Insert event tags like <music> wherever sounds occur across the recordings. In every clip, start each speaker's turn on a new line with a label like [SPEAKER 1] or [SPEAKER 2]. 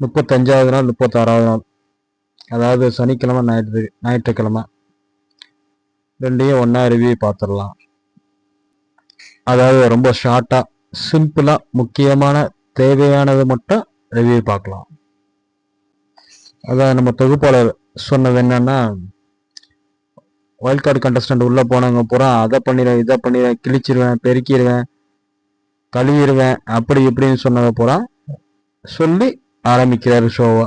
[SPEAKER 1] முப்பத்தஞ்சாவது நாள் முப்பத்தாறாவது நாள். அதாவது சனிக்கிழமை ஞாயிற்று ஞாயிற்றுக்கிழமை. ரெண்டையும் ஒன்றா ரிவ்யூ பார்த்துடலாம். அதாவது ரொம்ப ஷார்ட்டாக சிம்பிளாக முக்கியமான தேவையானது மட்டும் ரிவ்யூ பார்க்கலாம். அதான் நம்ம தொகுப்பாளர் சொன்னது என்னன்னா வைல்ட் கார்டு கண்டஸ்டன்ட் உள்ளே போனவங்க பூரா அதை பண்ணிடுவேன் இதை பண்ணிடுவேன் கிழிச்சிருவேன் பெருக்கிடுவேன் கழுவிடுவேன் அப்படி இப்படின்னு சொன்னதை பூரா சொல்லி ஆரம்பிக்கிறாரு ஷோவை.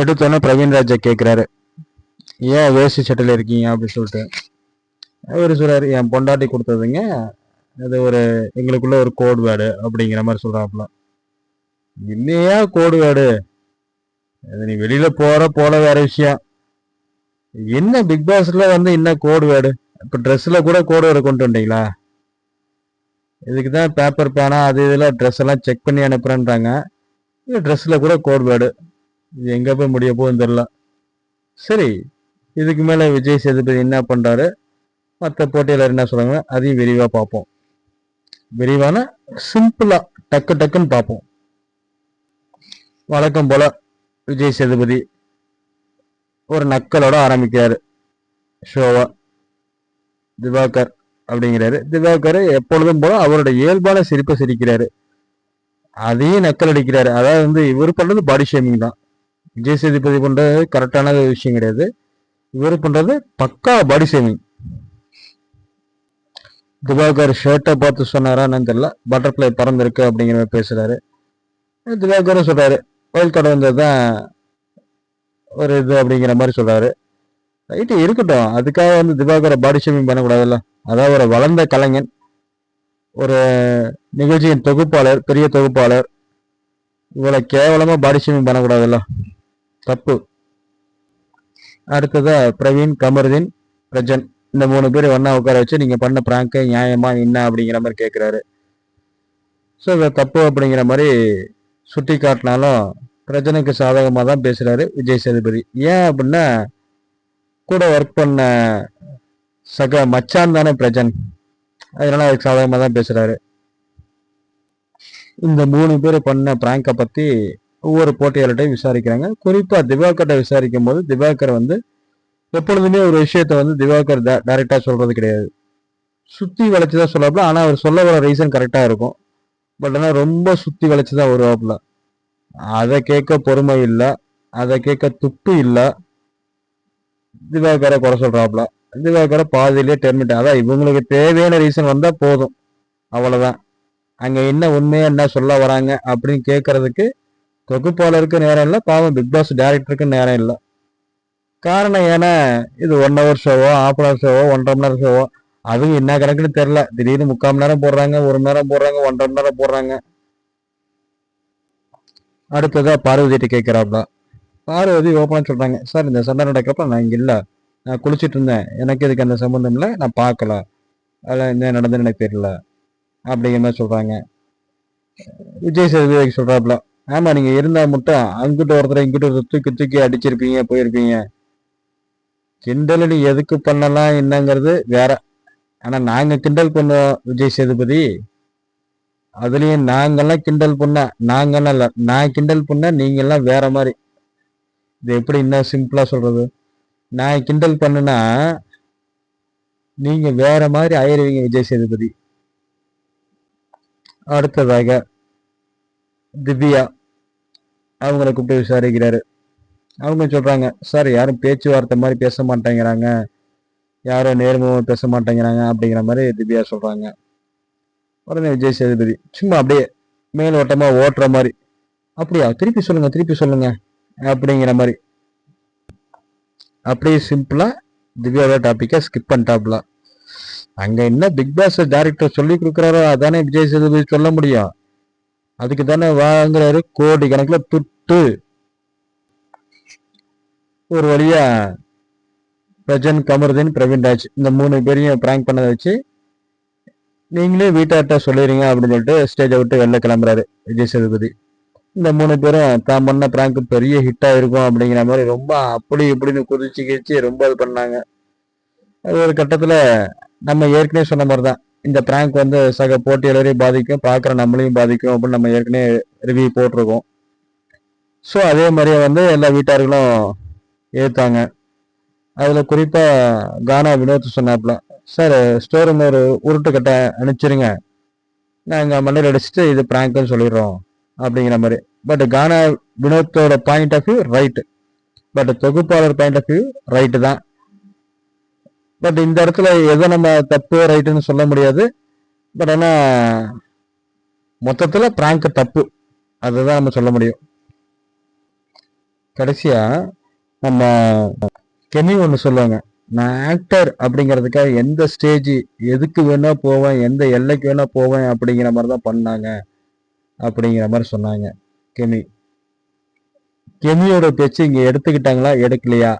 [SPEAKER 1] எடுத்தோன்னே பிரவீன் ராஜா கேட்குறாரு ஏன் வேஷ்டி சட்டையில் இருக்கீங்க? அப்படின்னு சொல்லிட்டு. அவர் சொல்கிறார் என் பொண்டாட்டி கொடுத்ததுங்க அது ஒரு எங்களுக்குள்ள ஒரு கோட் வேர்டு அப்படிங்கிற மாதிரி சொல்கிறாப்புல இல்லையா கோடு வேர்டு? அது நீ வெளியில் போகிற போல வேற விஷயம். என்ன பிக் பாஸ்ல வந்து என்ன கோடு வேர்டு? இப்போ ட்ரெஸ்ஸில் கூட கோடு வேர்டு கொண்டு வந்தீங்களா? இதுக்கு தான் பேப்பர் பேனா அது இதெல்லாம் ட்ரெஸ் எல்லாம் செக் பண்ணி அனுப்புறேன்றாங்க. ட்ரெஸ்ஸில் கூட கோட் வேர்டு இது எங்கே போய் முடிய போகுதுன்னு தெரியல. சரி இதுக்கு மேலே விஜய் சேதுபதி என்ன பண்ணுறாரு மற்ற போட்டியாளர் என்ன சொல்கிறாங்க அதையும் விரிவாக பார்ப்போம். விரிவான சிம்பிளாக டக்கு டக்குன்னு பார்ப்போம். வழக்கம் போல் விஜய் சேதுபதி ஒரு நக்கலோட ஆரம்பிக்கிறாரு. ஷோவா திவாகர். அப்படிங்கிறாரு. திவாகர் எப்பொழுதும் போல அவரோட இயல்பான சிரிப்பை சிரிக்கிறாரு. அதையும் நக்கல் அடிக்கிறாரு. அதாவது வந்து இவர் பண்றது பாடி ஷேமிங் தான். விஜய் சேதுபதி பண்றது கரெக்டான விஷயம் கிடையாது. இவர் பண்றது பக்கா பாடி ஷேமிங் திவாகர் ஷர்ட்டை பார்த்து சொன்னாரா என்னன்னு தெரியல. பட்டர்ஃப்ளை பறந்துருக்கு அப்படிங்கிற மாதிரி பேசுறாரு. திவாகரும் சொல்றாரு. கோயில் கடை வந்ததுதான் ஒரு இது அப்படிங்கிற மாதிரி சொல்றாரு. ரைட்டு இருக்கட்டும். அதுக்காக வந்து திவாகரை பாடி ஷேமிங் பண்ணக்கூடாதுல்ல. அதாவது ஒரு வளர்ந்த கலைஞன் ஒரு நிகழ்ச்சியின் தொகுப்பாளர் பெரிய தொகுப்பாளர் இவ்வளோ கேவலமாக பாடி ஷேமிங் பண்ணக்கூடாதுல்ல. தப்பு. அடுத்ததாக பிரவீன் கமருதீன் பிரஜன். இந்த மூணு பேர் ஒன்றா உட்கார வச்சு நீங்கள் பண்ண பிராங்க நியாயமா என்ன அப்படிங்கிற மாதிரி கேட்குறாரு ஸோ இதை தப்பு அப்படிங்கிற மாதிரி சுட்டி காட்டினாலும் பிரஜனுக்கு சாதகமாக தான் பேசுகிறாரு விஜய் சேதுபதி. ஏன் அப்படின்னா கூட ஒர்க் பண்ண சக மச்சான் தானே பிரஜன். அதனால அதுக்கு சாதகமாக தான் பேசுகிறாரு இந்த மூணு பேர் பண்ண பிராங்கை பற்றி ஒவ்வொரு போட்டியாளர்கிட்டையும் விசாரிக்கிறாங்க. குறிப்பாக திவாகர்கிட்ட விசாரிக்கும் போது திவாகர் வந்து எப்பொழுதுமே ஒரு விஷயத்த வந்து திவாகர் டைரெக்டாக சொல்கிறது கிடையாது. சுற்றி வளைச்சி தான் சொல்லப்பல ஆனால் அவர் சொல்ல வர ரீசன் கரெக்டாக இருக்கும். பட் ஆனால் ரொம்ப சுற்றி வளைச்சி தான் வருவாப்புல. அதை கேட்க பொறுமை இல்லை. அதை கேட்க துப்பு இல்லை. திவாகரை குறை சொல்றாப்புல திவாகரை பாதியிலே டெர்மிட் அதான் இவங்களுக்கு தேவையான ரீசன் வந்தா போதும். அவ்வளவுதான். அங்க என்ன உண்மையா என்ன சொல்ல வராங்க அப்படின்னு கேட்கறதுக்கு தொகுப்பாளருக்கு நேரம் இல்லை பாவம் பிக் பாஸ் டேரக்டருக்கு நேரம் இல்லை. காரணம் ஏன்னா இது ஒன் ஹவர் ஷோவோ ஹாஃப் ஹவர் ஷோவோ ஒன்றரை மணி நேரம் ஷோவோ அதுவும் என்ன கணக்குன்னு தெரில திடீர்னு முக்கால் மணி நேரம் போடுறாங்க ஒரு மணி நேரம் போடுறாங்க ஒன்றரை மணி நேரம் போடுறாங்க. அடுத்ததா பார்வதிட்டு கேட்கிறாப்ல பார்வதி ஓப்பனாக சொல்கிறாங்க சார் இந்த சண்டை நடக்கிறப்ப நான் இங்கே இல்லை. நான் குளிச்சுட்டு இருந்தேன். எனக்கு இதுக்கு அந்த சம்மந்தம் இல்லை? நான் பார்க்கல. அதில் என்ன நடந்து எனக்கு தெரியல. அப்படிங்கிற மாதிரி சொல்கிறாங்க விஜய் சேதுபதி சொல்கிறாப்புல ஆமாம் நீங்கள் இருந்தால் மட்டும் அங்கிட்ட ஒருத்தர் இங்கிட்ட ஒருத்தர் தூக்கி தூக்கி அடிச்சிருப்பீங்க போயிருப்பீங்க. கிண்டல் நீ எதுக்கு பண்ணலாம் என்னங்கிறது வேற. ஆனால் நாங்கள் கிண்டல் பண்ணுவோம் விஜய் சேதுபதி. அதுலேயும் நாங்கெல்லாம் கிண்டல் பண்ண நாங்கள்லாம் இல்லை. நான் கிண்டல் பண்ண நீங்கள்லாம் வேற மாதிரி. இது எப்படி என்ன சிம்பிளாக சொல்கிறது நான் கிண்டல் பண்ணுனா நீங்கள் வேற மாதிரி ஆயிருவீங்க விஜய் சேதுபதி. அடுத்ததாக திவ்யா. அவங்கள கூப்பிட்டு விசாரிக்கிறாரு. அவங்க சொல்கிறாங்க சார் யாரும் பேச்சுவார்த்தை மாதிரி பேச மாட்டேங்கிறாங்க. யாரும் நேர்முகம் பேச மாட்டேங்கிறாங்க அப்படிங்கிற மாதிரி திவ்யா சொல்கிறாங்க உடனே விஜய் சேதுபதி சும்மா அப்படியே மேலோட்டமாக ஓட்டுற மாதிரி. அப்படியா? திருப்பி சொல்லுங்கள் திருப்பி சொல்லுங்கள் அப்படிங்கிற மாதிரி. அப்படியே சிம்பிளாக திவ்யாவோட டாப்பிக்கை ஸ்கிப் பண்ணிட்டாப்ல அங்கே என்ன பிக் பாஸ் டேரக்டர் சொல்லி கொடுக்குறாரோ அதானே விஜய் சேதுபதி சொல்ல முடியும். அதுக்கு தானே வாங்குறாரு கோடி கணக்கில் துட்டு. ஒரு வழியா பிரஜன் கமருதீன் பிரவீன் ராஜ் இந்த மூணு பேரையும் பிராங்க் பண்ணதை வச்சு நீங்களே வீட்டார்ட்ட சொல்லிடுங்க அப்படின்னு சொல்லிட்டு ஸ்டேஜை விட்டு வெளில கிளம்புறாரு விஜய் சேதுபதி. இந்த மூணு பேரும் தான் பண்ண பிராங்க் பெரிய ஹிட்டாக இருக்கும் அப்படிங்கிற மாதிரி ரொம்ப அப்படி இப்படின்னு குதிச்சு கிழிச்சு ரொம்ப இது பண்ணாங்க. அது ஒரு கட்டத்தில் நம்ம ஏற்கனவே சொன்ன மாதிரி தான் இந்த பிராங்க் வந்து சக போட்டியாளரையும் பாதிக்கும் பார்க்குற நம்மளையும் பாதிக்கும் அப்படின்னு நம்ம ஏற்கனவே ரிவ்யூ போட்டிருக்கோம். ஸோ அதே மாதிரியே வந்து எல்லா வீட்டார்களும் ஏற்றாங்க அதில் குறிப்பாக கானா வினோத் சொன்னாப்புல சார் ஸ்டோர் ரூம் ஒரு உருட்டு கட்டை அனுப்பிச்சிருங்க. நாங்கள் மண்ணில் அடிச்சுட்டு இது பிராங்க்குன்னு சொல்லிடுறோம். அப்படிங்கிற மாதிரி. But Gana வினோத்தோட point of view right but தொகுப்பாளர் பாயிண்ட் ஆஃப் வியூ ரைட்டு தான். பட் இந்த இடத்துல எதை நம்ம தப்பு ரைட்டுன்னு சொல்ல முடியாது. பட் ஆனால் மொத்தத்தில் பிராங்க் தப்பு. அதுதான் நம்ம சொல்ல முடியும். கடைசியாக நம்ம கெமி ஒன்று சொல்லுவாங்க. நான் ஆக்டர் அப்படிங்கிறதுக்காக எந்த ஸ்டேஜ் எதுக்கு வேணால் போவேன் எந்த எல்லைக்கு வேணால் போவேன் அப்படிங்கிற மாதிரி தான் பண்ணாங்க. அப்படிங்கிற மாதிரி சொன்னாங்க. கெமி கெமியோட பேச்சு இங்க எடுத்துக்கிட்டாங்களா எடுக்கலையா?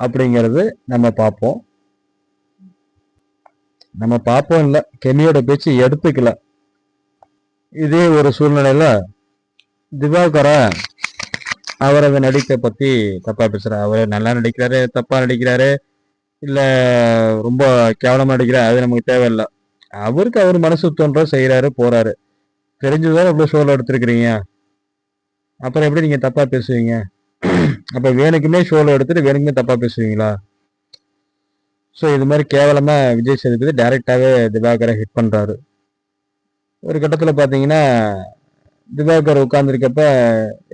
[SPEAKER 1] அப்படிங்கிறது நம்ம பார்ப்போம். நம்ம பார்ப்போம் இல்லை கெமியோட பேச்சு எடுத்துக்கல. இதே ஒரு சூழ்நிலையில் திவாகரை அவரது நடிக்க பத்தி தப்பா பேசுகிறார் அவர் நல்லா நடிக்கிறாரு தப்பா நடிக்கிறாரு இல்லை ரொம்ப கேவலமாக நடிக்கிறாரு அது நமக்கு தேவையில்லை. அவருக்கு அவர் மனசு தோன்ற செய்யறாரு போறாரு. தெரிஞ்சுதான் இவ்வளோ ஷோவில் எடுத்துருக்கிறீங்க? அப்புறம் எப்படி நீங்கள் தப்பாக பேசுவீங்க? அப்போ வேணுக்குமே ஷோவில் எடுத்துட்டு வேணுக்குமே தப்பாக பேசுவீங்களா? ஸோ இது மாதிரி கேவலமாக விஜய் சேதுபதி டைரெக்டாகவே திவாகரை ஹிட் பண்ணுறாரு ஒரு கட்டத்தில் பார்த்தீங்கன்னா திவாகர் உட்காந்துருக்கப்ப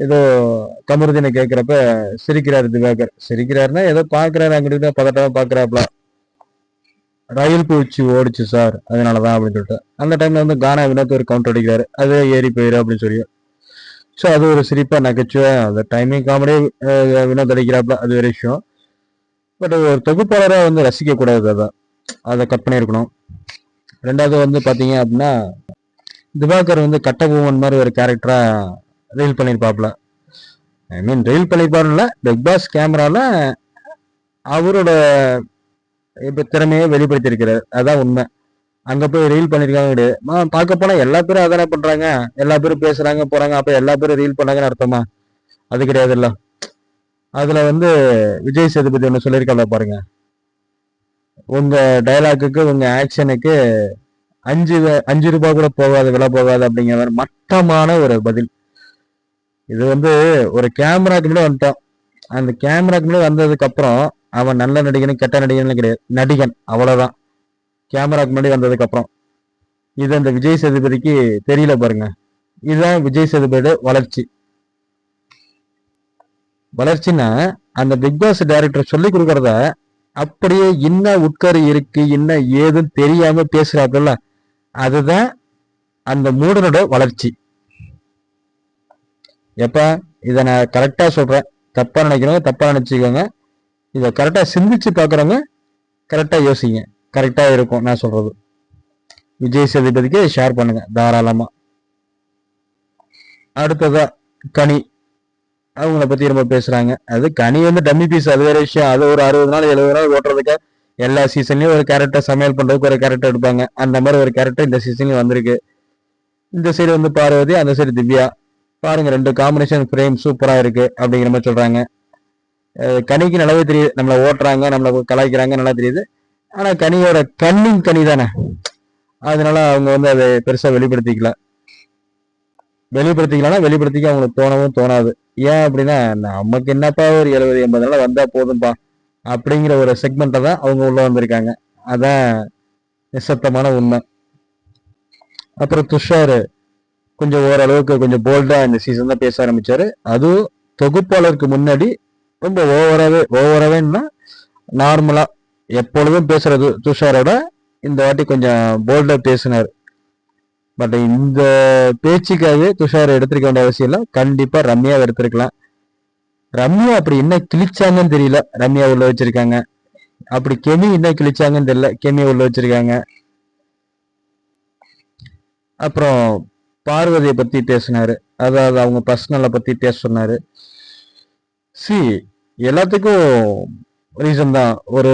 [SPEAKER 1] ஏதோ கமருதீனை கேட்குறப்ப சிரிக்கிறாரு திவாகர். சிரிக்கிறாருன்னா ஏதோ பார்க்குறாரு அங்கிட்டு பதட்டமாக பாக்குறாப்ல ரயில் பூச்சி ஓடிச்சு சார். அதனால தான் அப்படின்னு சொல்லிட்டு. அந்த டைம்ல வந்து கானா வினோத் ஒரு கவுண்டர் அடிக்கிறாரு. அது ஏறி போயிரு அப்படின்னு சொல்லி. ஸோ அது ஒரு சிரிப்பாக நகைச்சுவை. அந்த டைமிங் காமெடி வினோத் அடிக்கிறாப்ல அது ஒரு விஷயம். பட் ஒரு தொகுப்பாளராக வந்து ரசிக்கக்கூடாது அதான். அதை கட் பண்ணியிருக்கணும். ரெண்டாவது வந்து பார்த்தீங்க அப்படின்னா திவாகர் வந்து கட்டபொம்மன் மாதிரி ஒரு கேரக்டராக ரீல் பண்ணியிருப்பாப்ல ஐ மீன் ரீல் பண்ணியிருப்பாருல பிக் பாஸ் கேமராவில் அவரோட இப்போ திறமையை வெளிப்படுத்தியிருக்கிறார். அதுதான் உண்மை. அங்கே போய் ரீல் பண்ணியிருக்காங்க கிடையாது மா, பார்க்க போனால் எல்லா பேரும் அதானே பண்ணுறாங்க எல்லா பேரும் பேசுகிறாங்க போகிறாங்க அப்போ எல்லா பேரும் ரீல் பண்ணாங்கன்னு அர்த்தமா? அது கிடையாதுல்ல. அதில் வந்து விஜய் சேதுபதி ஒன்று சொல்லியிருக்கல பாருங்க. உங்கள் டயலாக்குக்கு உங்கள் ஆக்ஷனுக்கு அஞ்சு அஞ்சு ரூபாய் கூட போகாது விலை போகாது அப்படிங்கிற மாதிரி மட்டமான ஒரு பதில். இது வந்து ஒரு கேமராக்கு முன்னாடி வந்துட்டோம். அந்த கேமராக்கு முன்னாடி வந்ததுக்கு அப்புறம் அவன் நல்ல நடிகனும் கெட்ட நடிகனும் கிடையாது. நடிகன் அவ்வளோதான் கேமராக்கு முன்னாடி வந்ததுக்கப்புறம். இது அந்த விஜய் சேதுபதிக்கு தெரியல பாருங்க. இதுதான் விஜய் சேதுபதியோட வளர்ச்சி. வளர்ச்சின்னா அந்த பிக் பாஸ் டைரக்டர் சொல்லி கொடுக்கறத அப்படியே என்ன உட்காரு இருக்கு என்ன ஏதுன்னு தெரியாம பேசுறாப்புல அதுதான் அந்த மூடனோட வளர்ச்சி. எப்ப இதை நான் கரெக்டா சொல்றேன். தப்பா நினைக்கிறோம் தப்பா நினைச்சுக்கோங்க. இதை கரெக்டாக சிந்திச்சு பார்க்குறவங்க கரெக்டாக யோசிங்க. கரெக்டாக இருக்கும் நான் சொல்கிறது விஜய் சேதுபதிக்கு ஷேர் பண்ணுங்க தாராளமாக அடுத்ததா கனி. அவங்கள பற்றி ரொம்ப பேசுகிறாங்க அது கனி வந்து டம்மி பீஸ் அது வேறு விஷயம். அது ஒரு அறுபது நாள் எழுபது நாள் ஓட்டுறதுக்கு எல்லா சீசன்லையும் ஒரு கேரக்டர் சமையல் பண்ணுறதுக்கு ஒரு கேரக்டர் எடுப்பாங்க. அந்த மாதிரி ஒரு கேரக்டர் இந்த சீசன்லயும் வந்திருக்கு. இந்த சைடு வந்து பார்வதி அந்த சைடு திவ்யா. பாருங்க ரெண்டு காம்பினேஷன் ஃப்ரேம் சூப்பராக இருக்கு அப்படிங்கிற மாதிரி சொல்கிறாங்க கனிக்கு நல்லாவே தெரியுது. நம்மளை ஓட்டுறாங்க நம்மளை கலாய்க்கிறாங்க நல்லா தெரியுது. ஆனா கனியோட கண்ணின் கனி தானே அதனால அவங்க வந்து அதை பெருசா வெளிப்படுத்திக்கல. வெளிப்படுத்திக்கலன்னா வெளிப்படுத்திக்க அவங்களுக்கு தோணவும் தோணாது. ஏன் அப்படின்னா நமக்கு என்னப்பா ஒரு எழுபது எண்பது நாள் வந்தா போதும்பா அப்படிங்கிற ஒரு செக்மெண்ட்டை தான் அவங்க உள்ள வந்திருக்காங்க. அதான் நிசப்தமான உண்மை. அப்புறம் துஷார் கொஞ்சம் ஓரளவுக்கு கொஞ்சம் போல்டா இந்த சீசன் தான் பேச ஆரம்பிச்சாரு. அதுவும் தொகுப்பாளருக்கு முன்னாடி ரொம்ப ஓவராகவே ஓவராகவேன்னா நார்மலாக எப்பொழுதும் பேசுகிறது துஷாரோட இந்த வாட்டி கொஞ்சம் போல்டாக பேசினார். பட் இந்த பேச்சுக்காகவே துஷார் எடுத்திருக்க வேண்டிய அவசியம் இல்லை. கண்டிப்பாக ரம்யாவை எடுத்திருக்கலாம். ரம்யா அப்படி என்ன கிழிச்சாங்கன்னு தெரியல. ரம்யா உள்ள வச்சிருக்காங்க. அப்படி கெமி என்ன கிழிச்சாங்கன்னு தெரியல. கெமி உள்ள வச்சிருக்காங்க. அப்புறம் பார்வதியை பற்றி பேசினாரு. அதாவது அவங்க பர்சனலை பற்றி பேச சொன்னார். சி எல்லாத்துக்கும் ரீசன் தான். ஒரு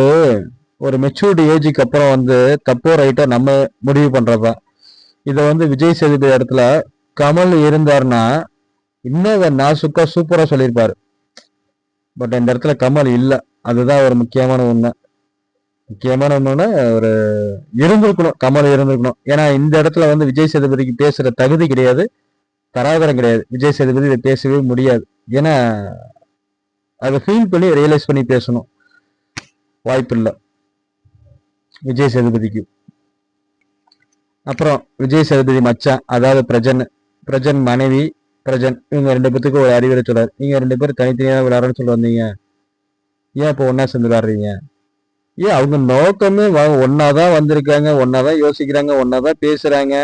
[SPEAKER 1] ஒரு மெச்சூரிட்டி ஏஜுக்கு அப்புறம் வந்து தப்போ ரைட்டோ நம்ம முடிவு பண்றதுதான். இதை வந்து விஜய் சேதுபதி இடத்துல கமல் இருந்தாருன்னா இன்னும் இதை நாசுக்கா சூப்பராக சொல்லியிருப்பாரு. பட் இந்த இடத்துல கமல் இல்லை. அதுதான் ஒரு முக்கியமான ஒன்று முக்கியமான ஒன்றுன்னா ஒரு இருந்திருக்கணும். கமல் இருந்திருக்கணும். ஏன்னா இந்த இடத்துல வந்து விஜய் சேதுபதிக்கு பேசுகிற தகுதி கிடையாது. தராதரம் கிடையாது. விஜய் சேதுபதி இதை பேசவே முடியாது. ஏன்னா அதை ஃபீல் பண்ணி ரியலைஸ் பண்ணி பேசணும். வாய்ப்பு இல்லை விஜய் சேதுபதிக்கு. அப்புறம் விஜய் சேதுபதி மச்சான் அதாவது பிரஜன் பிரஜன் மனைவி பிரஜன் இவங்க ரெண்டு பேத்துக்கும் ஒரு அறிவுரை சொல்றார். நீங்க ரெண்டு பேரும் தனித்தனியாக விளையாடுறன்னு சொல்லி வந்தீங்க. ஏன் இப்போ ஒன்னா சேர்ந்து விளையாடுறீங்க? ஏன் அவங்க நோக்கமே ஒன்னாதான் வந்திருக்காங்க ஒன்னாதான் யோசிக்கிறாங்க ஒன்னாதான் பேசுறாங்க.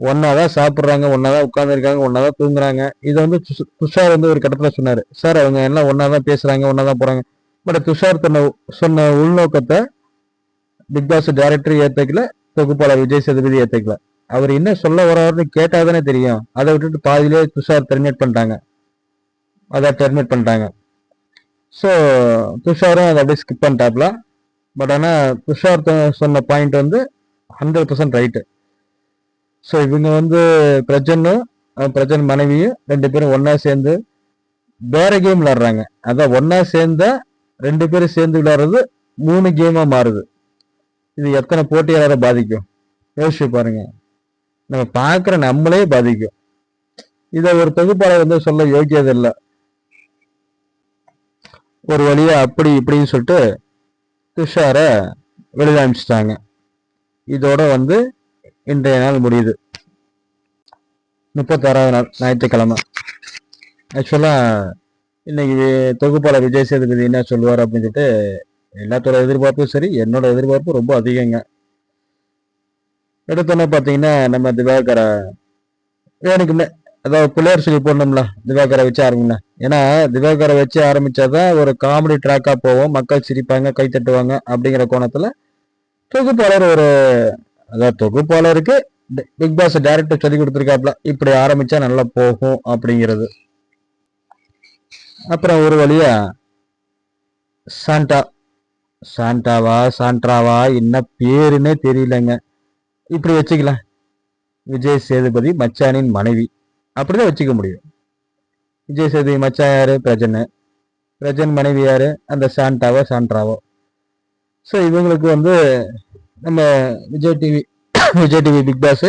[SPEAKER 1] ஒன்னாதான் சாப்பிட்றாங்க ஒன்னாதான் உட்காந்துருக்காங்க ஒன்னாதான் தூங்குறாங்க. இதை வந்து துஷார் வந்து ஒரு கட்டத்தில் சொன்னார். சார் அவங்க எல்லாம் பேசுகிறாங்க பேசுறாங்க ஒன்னாதான் போறாங்க. பட் துஷார் தன்னை சொன்ன உள்நோக்கத்தை பிக் பாஸ் டைரக்டர் ஏத்துக்கல தொகுப்பாளர் விஜய் சேதுபதி ஏற்றுக்கல அவர் என்ன சொல்ல வர்றாருன்னு கேட்டாதானே தெரியும். அதை விட்டுட்டு பாதியிலே துஷார் டெர்மினேட் பண்ணிட்டாங்க. அதை டெர்மினேட் பண்ணிட்டாங்க. ஸோ துஷாரும் அதை அப்படியே ஸ்கிப் பண்ணிட்டாப்ல. பட் ஆனால் துஷார் த- சொன்ன பாயிண்ட் வந்து ஹண்ட்ரட் பர்சன்ட் ரைட்டு ஸோ இவங்க வந்து பிரஜனும் பிரஜன் மனைவியும் ரெண்டு பேரும் ஒன்றா சேர்ந்து வேற கேம் விளாடுறாங்க அதான் ஒன்றா சேர்ந்தா ரெண்டு பேரும் சேர்ந்து விளையாடுறது மூணு கேமாக மாறுது. இது எத்தனை போட்டியாளரை பாதிக்கும்? யோசிச்சு பாருங்க. நம்ம பார்க்குற நம்மளே பாதிக்கும். இதை ஒரு தொகுப்பாளர் வந்து சொல்ல யோக்கியது இல்லை ஒரு வழியா அப்படி இப்படின்னு சொல்லிட்டு துஷாரை வெளியில அனுப்பிச்சிட்டாங்க. இதோட வந்து இன்றைய நாள் முடியுது. முப்பத்தாறாவது நாள் ஞாயிற்றுக்கிழமை. ஆக்சுவலாக இன்னைக்கு தொகுப்பாளர் விஜய் சேதுபதி என்ன சொல்லுவார் அப்படின்னு சொல்லிட்டு எல்லாத்தோட எதிர்பார்ப்பும் சரி என்னோட எதிர்பார்ப்பு ரொம்ப அதிகங்க. எடுத்தோன்னே பார்த்தீங்கன்னா நம்ம திவாகரை வேணுக்குமே அதாவது பிள்ளையார் சொல்லி போடணும்ல திவாகரை வச்சு ஆரம்பிங்களா ஏன்னா திவாகரை வச்சு ஆரம்பிச்சாதான் ஒரு காமெடி ட்ராக்காக போவோம் மக்கள் சிரிப்பாங்க கை தட்டுவாங்க அப்படிங்கிற கோணத்தில் தொகுப்பாளர் ஒரு அதாவது தொகுப்பாளருக்கு பிக் பாஸ் டைரக்டர் சொல்லி கொடுத்துருக்காப்ல. இப்படி ஆரம்பிச்சா நல்லா போகும் அப்படிங்கிறது. அப்புறம் ஒரு வழியா சாண்டா. சாண்டாவா சாண்ட்ராவா என்ன பேருன்னே தெரியலங்க. இப்படி வச்சுக்கலாம். விஜய் சேதுபதி மச்சானின் மனைவி. அப்படிதான் வச்சுக்க முடியும். விஜய் சேதுபதி மச்சான் யாரு? பிரஜன் பிரஜன் மனைவி யாரு? அந்த சாண்டாவோ சாண்ட்ராவோ. ஸோ இவங்களுக்கு வந்து நம்ம Vijay TV <coughs> Vijay TV Bigg Boss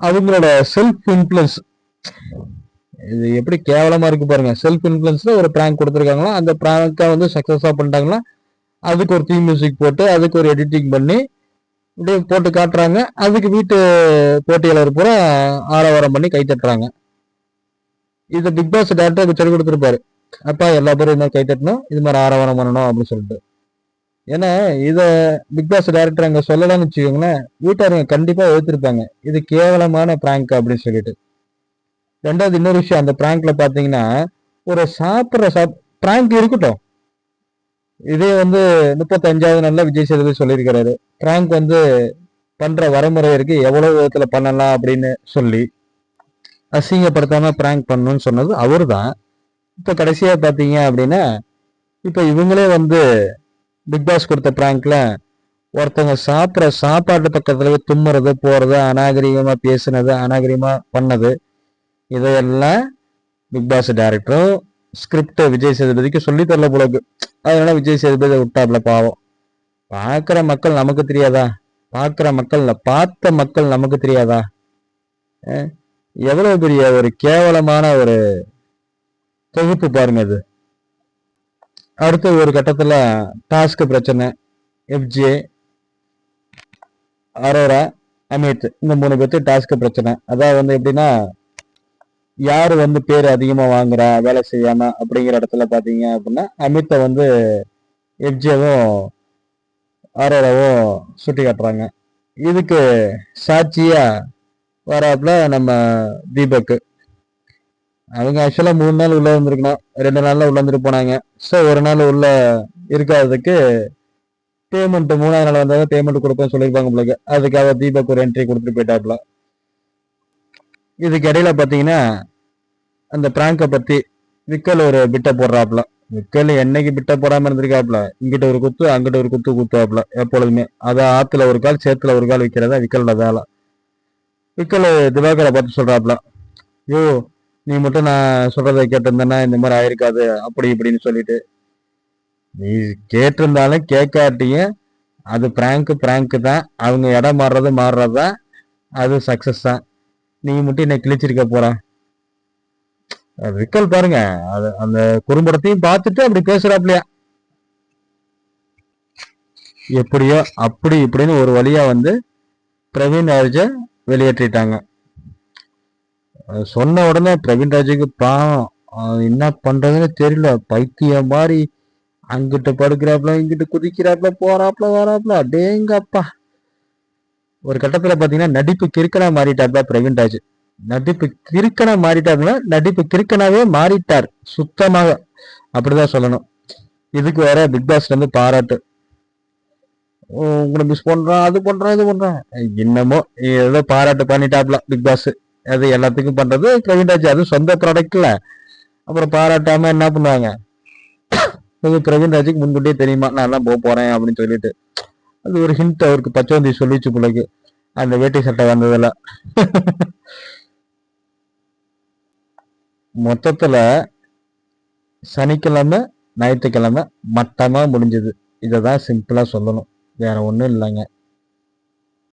[SPEAKER 1] அவங்களோட செல்ஃப் இன்ஃப்ளூயன்ஸ் இது எப்படி கேவலமா இருக்கு பாருங்க. செல்ஃப் இன்ஃப்ளூயன்ஸ்ல ஒரு ப்ராங்க் கொடுத்துருக்காங்களா அந்த பிராங்கை வந்து சக்சஸா பண்ணிட்டாங்களா அதுக்கு ஒரு தீம் மியூசிக் போட்டு அதுக்கு ஒரு எடிட்டிங் பண்ணி இப்படியே போட்டு காட்டுறாங்க. அதுக்கு வீட்டு போட்டியாளர் பூரா ஆரவாரம் பண்ணி கை தட்டுறாங்க. இதை பிக் பாஸ் டேரக்டருக்கு சொல்லி கொடுத்துருப்பாரு. அப்பா எல்லா பேரும் இந்த மாதிரி கை தட்டணும் இது மாதிரி ஆரவாரம் பண்ணணும் அப்படின்னு சொல்லிட்டு. ஏன்னா இதை பிக் பாஸ் டைரக்டர் அங்கே சொல்லலாம்னு வச்சுக்கோங்களேன் வீட்டாருங்க கண்டிப்பாக எதிர்த்திருப்பாங்க இது கேவலமான பிராங்க் அப்படின்னு சொல்லிட்டு. ரெண்டாவது இன்னொரு விஷயம் அந்த பிராங்க்ல பார்த்தீங்கன்னா ஒரு சாப்பிட்ற சாப் பிராங்க் இருக்கட்டும். இதே வந்து முப்பத்தஞ்சாவது நாளில் விஜய் சேதுபதி சொல்லியிருக்கிறாரு. பிராங்க் வந்து பண்ணுற வரைமுறை இருக்கு. எவ்வளோ விதத்தில் பண்ணலாம் அப்படின்னு சொல்லி அசிங்கப்படுத்தாமல் பிராங்க் பண்ணணும்னு சொன்னது அவர் தான் இப்போ கடைசியாக பார்த்தீங்க அப்படின்னா இப்போ இவங்களே வந்து பிக் பாஸ் கொடுத்த பிராங்க்ல ஒருத்தவங்க சாப்பிட்ற சாப்பாட்டு பக்கத்துல தும்முறது போறது அநாகரிகமா பேசுனது அநாகரிகமா பண்ணது இதையெல்லாம் பிக் பாஸ் டைரக்டரும் ஸ்கிரிப்ட் விஜய் சேதுபதிக்கு சொல்லி தரல போல அதனால விஜய் சேதுபதி விட்டாப்ல பாவம். பார்க்குற மக்கள் நமக்கு தெரியாதா? பார்க்குற மக்கள் பார்த்த மக்கள் நமக்கு தெரியாதா? அஹ் எவ்வளவு பெரிய ஒரு கேவலமான ஒரு தொகுப்பு பாருங்க இது. அடுத்த ஒரு கட்டத்தில் டாஸ்க் பிரச்சனை எஃப்ஜே அரோரா அமித் இந்த மூணு பேர்த்து டாஸ்க் பிரச்சனை. அதாவது வந்து எப்படின்னா யார் வந்து பேர் அதிகமாக வாங்குறா வேலை செய்யாமல் அப்படிங்கிற இடத்துல பார்த்தீங்க அப்படின்னா அமித்தை வந்து எஃப்ஜேவும் அரோராவும் சுட்டி காட்டுறாங்க. இதுக்கு சாட்சியாக வராப்புல நம்ம தீபக்கு. அவங்க ஆக்சுவலாக மூணு நாள் உள்ளே வந்திருக்கணும். ரெண்டு நாளில் உள்ளே வந்துட்டு போனாங்க. ஸோ ஒரு நாள் உள்ளே இருக்காததுக்கு பேமெண்ட் மூணாவது நாள் வந்தாலும் பேமெண்ட் கொடுப்பேன்னு சொல்லியிருப்பாங்க உங்களுக்கு அதுக்காக தீபக் ஒரு என்ட்ரி கொடுத்துட்டு போயிட்டாப்ல இதுக்கு இடையில பார்த்தீங்கன்னா அந்த பிராங்கை பற்றி விக்கல் ஒரு பிட்டை போடுறாப்ல விக்கல் என்னைக்கு பிட்டை போடாமல் இருந்திருக்காப்ல இங்கிட்ட ஒரு குத்து அங்கிட்ட ஒரு குத்து குத்துவாப்ல எப்பொழுதுமே. அதை ஆற்றுல ஒரு கால் சேத்துல ஒரு கால் விற்கிறதா விக்கலோட வேலை. விக்கல் திவாகரை பார்த்து சொல்கிறாப்புல ஐயோ நீ மட்டும் நான் சொல்றதை கேட்டிருந்தேன்னா இந்த மாதிரி ஆயிருக்காது அப்படி இப்படின்னு சொல்லிட்டு. நீ கேட்டிருந்தாலும் கேட்காட்டியும் அது பிராங்கு பிராங்கு தான். அவங்க இடம் மாறுறது மாறுறது தான். அது சக்சஸ் தான். நீ மட்டும் என்னை கிழிச்சிருக்க போற. விக்கல் பாருங்க. அது அந்த குறும்படத்தையும் பார்த்துட்டு அப்படி பேசுறாப்லையா? எப்படியோ அப்படி இப்படின்னு ஒரு வழியா வந்து பிரவீன் ராஜ வெளியேற்றிட்டாங்க. சொன்ன உடனே பிரவீன் ராஜுக்கு பாவம். என்ன பண்றதுன்னு தெரியல. பைத்தியம் மாதிரி அங்கிட்டு படுக்கிறாப்புல இங்கிட்டு குதிக்கிறாப்புல போறாப்ல வராப்புல. அடேங்கப்பா. ஒரு கட்டத்துல பாத்தீங்கன்னா நடிப்பு கிறுக்கனா மாறிட்டாப்ல பிரவீன் ராஜ். நடிப்பு கிறுக்கனா மாறிட்டாருன்னா நடிப்பு கிறுக்கனாவே மாறிட்டார். சுத்தமாக. அப்படிதான் சொல்லணும். இதுக்கு வேற பிக் பாஸ்ல இருந்து பாராட்டு. உங்களை மிஸ் பண்றான் அது பண்றான் இது பண்றான். என்னமோ ஏதோ பாராட்டு பண்ணிட்டாப்ல பிக் பாஸ். அது எல்லாத்துக்கும் பண்றது பிரவீன் ராஜ் அது சொந்த ப்ராடக்ட்ல அப்புறம் பாராட்டாம என்ன பண்ணுவாங்க? இது பிரவீன் ராஜுக்கு முன்கூட்டியே தெரியுமா? நான் எல்லாம் போக போறேன் அப்படின்னு சொல்லிட்டு. அது ஒரு ஹிண்ட் அவருக்கு பச்சவந்தி சொல்லிச்சு பிள்ளைக்கு அந்த வேட்டி சட்டை வந்ததுல. மொத்தத்தில் சனிக்கிழமை ஞாயிற்றுக்கிழமை மட்டமாக முடிஞ்சது. இதை தான் சிம்பிளாக சொல்லணும். வேற ஒன்றும் இல்லைங்க.